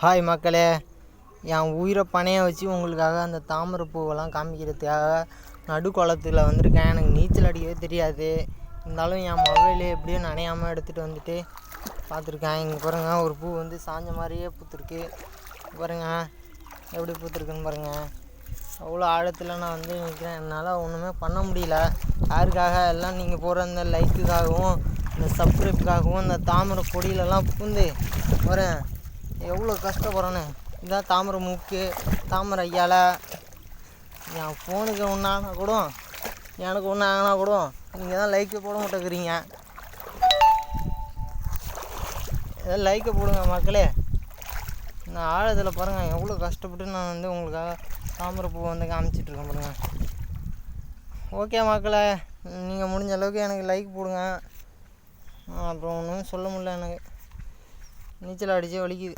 Hi மக்களே. என் உயிரை பணைய வச்சு உங்களுக்காக அந்த தாமரை பூவெல்லாம் காமிக்கிறதுக்காக நடுக்குளத்தில் வந்திருக்கேன். எனக்கு நீச்சல் அடிக்கவே தெரியாது. இருந்தாலும் என் மொபைலு எப்படியும் நனையாமல் எடுத்துகிட்டு வந்துட்டு பார்த்துருக்கேன். இங்கே பாருங்கள் ஒரு பூ வந்து சாஞ்ச மாதிரியே பூத்துருக்கு. பாருங்க எப்படி பூத்துருக்குன்னு பாருங்கள் அவ்வளோ ஆழத்தில் நான் வந்து நிற்கிறேன் என்னால் ஒன்றுமே பண்ண முடியல. யாருக்காக? எல்லாம் நீங்கள் போகிற அந்த லைக்குக்காகவும் இந்த சப்ஸ்கிரைப்புக்காகவும் இந்த தாமரை கொடியிலலாம் பூந்து வரேன் எவ்வளோ கஷ்டப்படுறேன்னு. இதான் தாமரை மூக்கு தாமரை இலை. என் ஃபோனுக்கு ஒன்றானா கூட எனக்கு ஒன்று ஆகினா கூட நீங்கள் தான் லைக்கை போட மாட்டேங்கிறீங்க. ஏதாவது லைக்கை போடுங்க மக்களே. நான் ஆழத்தில் பாருங்கள் எவ்வளோ கஷ்டப்பட்டு நான் வந்து உங்களுக்காக தாமரை பூ வந்து காமிச்சிட்ருக்கேன் பாருங்கள் ஓகே மக்களே நீங்கள் முடிஞ்ச அளவுக்கு எனக்கு லைக் போடுங்க. அப்புறம் ஒன்றும் சொல்ல முடியல எனக்கு. நீச்சல் அடித்து வலிக்குது